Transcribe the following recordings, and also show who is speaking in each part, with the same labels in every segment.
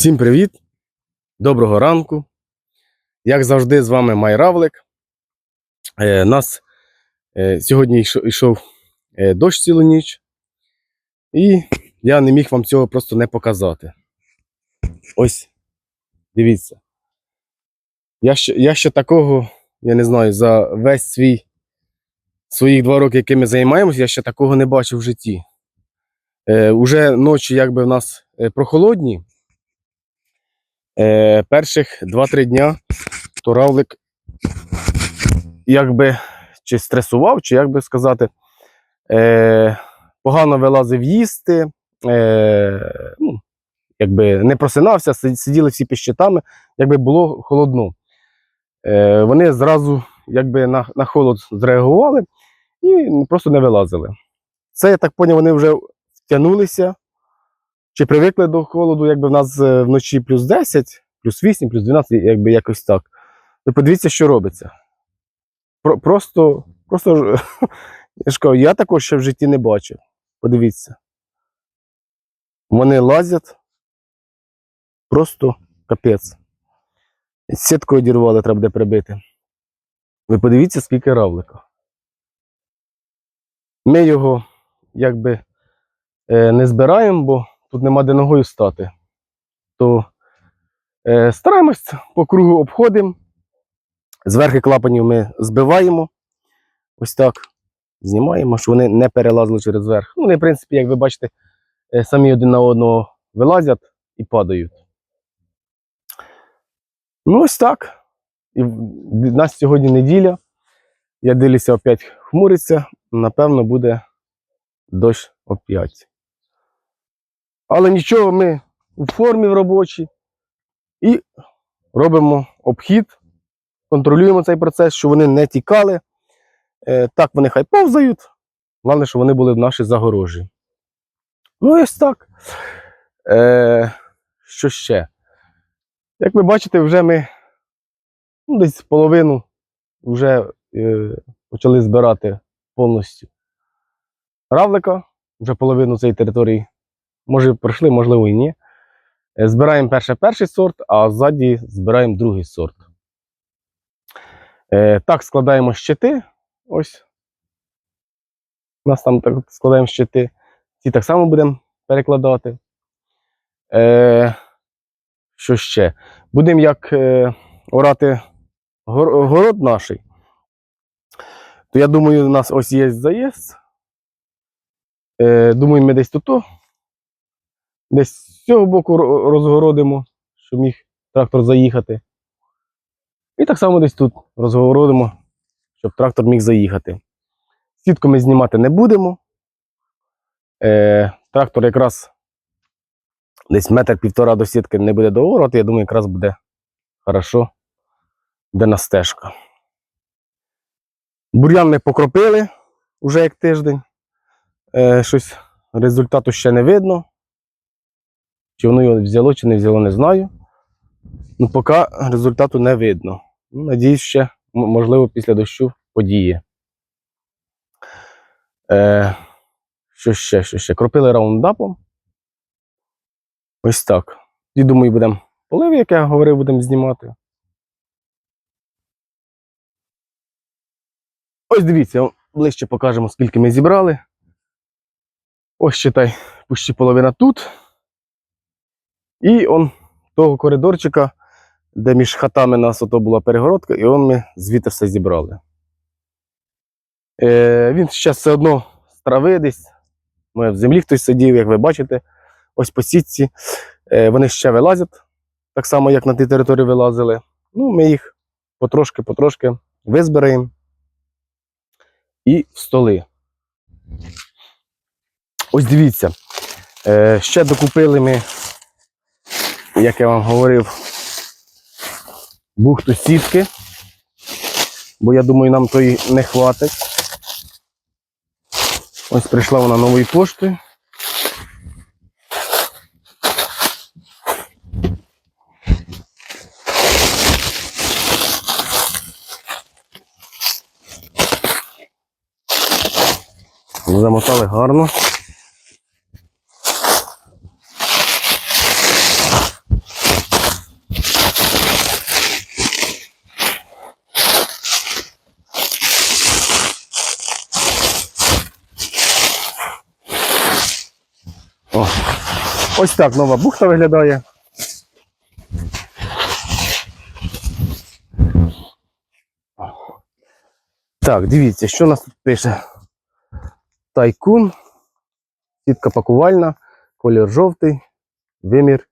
Speaker 1: Всім привіт! Доброго ранку. Як завжди, з вами Майравлик. Е, нас е, сьогодні йшов, йшов е, дощ цілу ніч, і я не міг вам цього просто не показати. Ось, дивіться. Я ще, я ще такого, я не знаю, за весь свій своїх два роки, якими займаємося, я ще такого не бачив в житті. Е, уже ночі, якби в нас е, прохолодні. Е, перших 2-3 дня то равлик якби чи стресував, чи як би сказати, е, погано вилазив їсти, е, ну, якби не просинався, сиділи всі під якби було холодно. Е, вони зразу якби на, на холод зреагували і просто не вилазили. Це, я так поняв, вони вже втягнулися, чи привикли до холоду, якби в нас е, вночі плюс 10, плюс 8, плюс 12, якби якось так. Ви подивіться, що робиться. Про, просто, просто я кажу, я також ще в житті не бачив. Подивіться. Вони лазять. Просто капець. Сітку одірвали, треба буде прибити. Ви подивіться, скільки равлика. Ми його якби е, не збираємо, бо тут нема де ногою стати. То е, стараємось по кругу обходимо. Зверхи клапанів ми збиваємо. Ось так. Знімаємо, щоб вони не перелазили через верх. Ну, вони, в принципі, як ви бачите, е, самі один на одного вилазять і падають. Ну, ось так. І в нас сьогодні неділя. Я дивлюся, опять хмуриться. Напевно, буде дощ опять. Але нічого, ми у формі в робочій і робимо обхід, контролюємо цей процес, щоб вони не тікали. Е, так вони хай повзають. Головне, щоб вони були в нашій загорожі. Ну, ось так. Е, що ще? Як ви бачите, вже ми ну, десь половину вже е, почали збирати повністю равлика. Вже половину цієї території. Може, пройшли, можливо, і ні. Е, Збираємо перше перший сорт, а ззаді збираємо другий сорт. Е, так, складаємо щити. Ось. У нас там так складаємо щити. Ці так само будемо перекладати. Е, що ще? Будемо як орати гор- город наш. То я думаю, у нас ось є заїзд. Думаю, ми десь тут, десь з цього боку розгородимо, щоб міг трактор заїхати. І так само десь тут розгородимо, щоб трактор міг заїхати. Сітку ми знімати не будемо. Е, трактор якраз десь метр півтора до сітки не буде доорати, я думаю, якраз буде хорошо, де на стежка. Бур'ян ми покропили вже як тиждень. Е, щось результату ще не видно. Чи воно його взяло, чи не взяло, не знаю. Ну, поки результату не видно. Ну, Надіюсь, ще, можливо, після дощу подіє. Е, що ще, що ще? Кропили раундапом. Ось так. І думаю, будемо полив, як я говорив, будемо знімати. Ось дивіться, ближче покажемо, скільки ми зібрали. Ось читай, почти половина тут. І он того коридорчика, де між хатами нас ото була перегородка, і он ми звідти все зібрали. Е, він зараз все одно з трави десь. Може, в землі хтось сидів, як ви бачите, ось по сітці. Е, вони ще вилазять, так само, як на тій території вилазили. Ну, ми їх потрошки-потрошки визбираємо і в столи. Ось дивіться. Е, ще докупили ми, як я вам говорив, бухту сітки, бо я думаю, нам тої не хватить. Ось прийшла вона новою поштою. Замотали гарно. Ось так нова бухта виглядає. Так, дивіться, що нас тут пише. Тайкун, сітка пакувальна, колір жовтий, вимір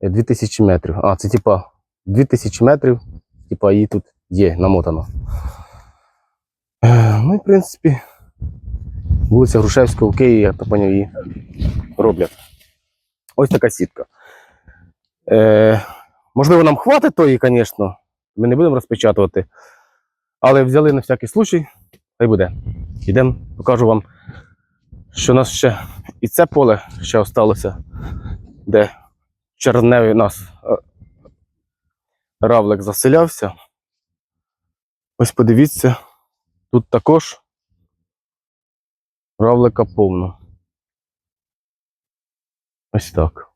Speaker 1: е, 2000 метрів. А, це типа 2000 метрів, типа її тут є намотано. Е, Ну і в принципі, вулиця Грушевського в Києві, я так поняв, її роблять. Ось така сітка. Е, можливо, нам хватить тої, звісно. Ми не будемо розпечатувати. Але взяли на всякий случай, хай буде. Йдемо, покажу вам, що у нас ще і це поле ще осталося, де черневий у нас е, равлик заселявся. Ось подивіться, тут також равлика повно. Ось так.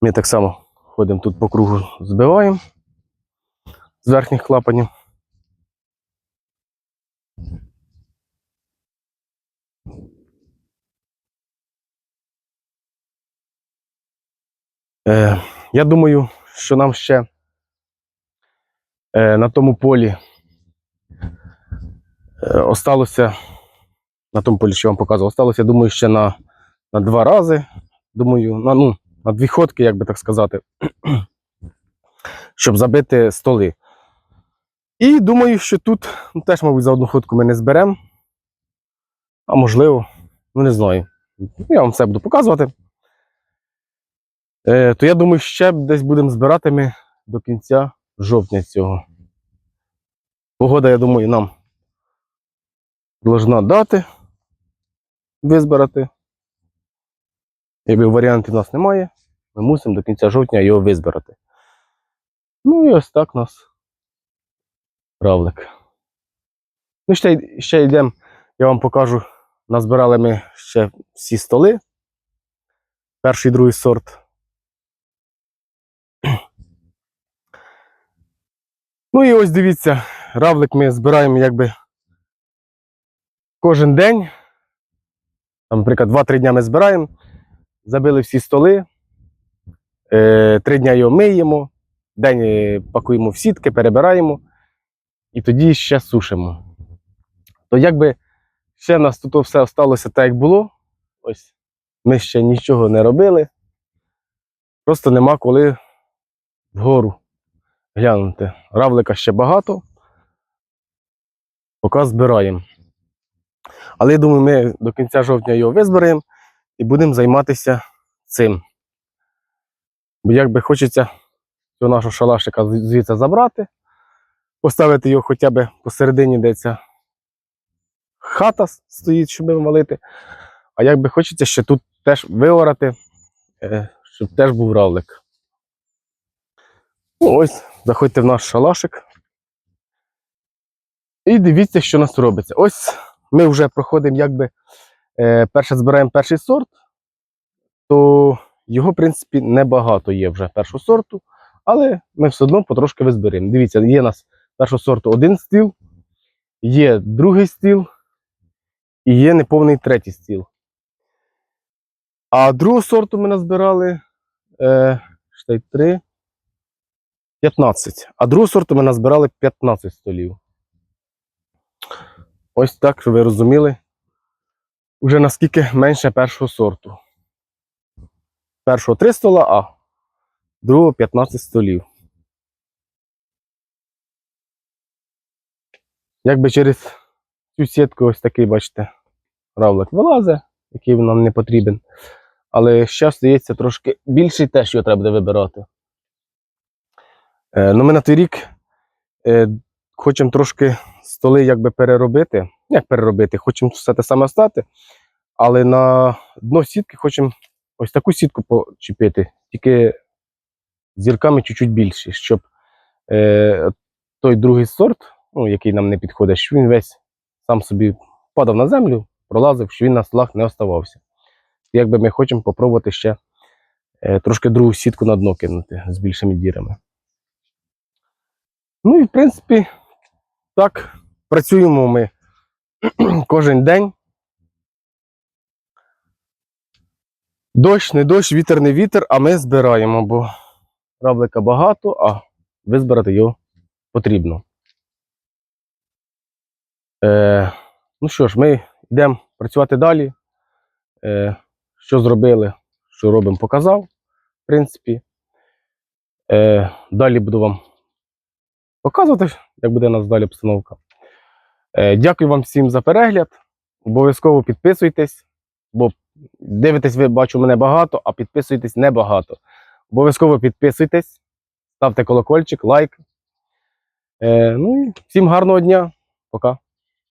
Speaker 1: Ми так само ходимо тут по кругу, збиваємо з верхніх клапанів. Е, я думаю, що нам ще е, на тому полі осталося, на тому полі, що вам показував, осталося, думаю, ще на, на два рази. Думаю, на, ну, на дві ходки, як би так сказати, щоб забити столи. І думаю, що тут ну, теж, мабуть, за одну ходку ми не зберемо. А можливо, ну не знаю. Я вам все буду показувати. Е, то я думаю, ще десь будемо збирати ми до кінця жовтня цього. Погода, я думаю, нам должна дати визбирати. Якби варіантів у нас немає, ми мусимо до кінця жовтня його визбирати. Ну і ось так у нас равлик. Ну, ще, ще йдемо, я вам покажу. Назбирали ми ще всі столи. Перший другий сорт. Ну і ось дивіться, равлик ми збираємо якби кожен день. Там, наприклад, 2-3 дня ми збираємо, забили всі столи, е, 3 дня його миємо, день е, пакуємо в сітки, перебираємо і тоді ще сушимо. То якби ще в нас тут все осталося так, як було. Ось ми ще нічого не робили. Просто нема коли вгору глянути. Равлика ще багато. Поки збираємо. Але я думаю, ми до кінця жовтня його визберемо і будемо займатися цим. Бо якби хочеться цього нашого шалашика звідси забрати, поставити його хоча б посередині, де ця хата стоїть, щоб валити. А якби хочеться ще тут теж виорати, е, щоб теж був равлик. Ну, ось, заходьте в наш шалашик. І дивіться, що у нас робиться. Ось ми вже проходимо, якби е, перше збираємо перший сорт, то його, в принципі, небагато є вже першого сорту, але ми все одно потрошки визберемо. Дивіться, є у нас першого сорту один стіл, є другий стіл і є неповний третій стіл. А другого сорту ми назбирали е, штей 3, 15. А другого сорту ми назбирали 15 столів. Ось так, щоб ви розуміли, вже наскільки менше першого сорту. Першого 3 стола, а другого 15 столів. Якби через цю сітку ось такий, бачите, равлик вилазить, який нам не потрібен. Але ще стається трошки більший теж його треба буде вибирати. Е, ну, ми на той рік е, хочемо трошки столи якби переробити. Як переробити? Хочемо все те саме стати, але на дно сітки хочемо ось таку сітку почепити, тільки зірками чуть-чуть більші, щоб е, той другий сорт, ну, який нам не підходить, щоб він весь сам собі падав на землю, пролазив, щоб він на столах не оставався. Якби ми хочемо попробувати ще е, трошки другу сітку на дно кинути з більшими дірами. Ну і в принципі, так, працюємо ми кожен день. Дощ, не дощ, вітер, не вітер, а ми збираємо, бо равлика багато, а визбирати його потрібно. Е, ну що ж, ми йдемо працювати далі. Е, що зробили, що робимо, показав, в принципі. Е, далі буду вам показувати, як буде у нас далі обстановка. Е, дякую вам всім за перегляд. Обов'язково підписуйтесь, бо дивитесь, ви бачу мене багато, а підписуйтесь небагато. Обов'язково підписуйтесь, ставте колокольчик, лайк. Е, ну, всім гарного дня. Пока.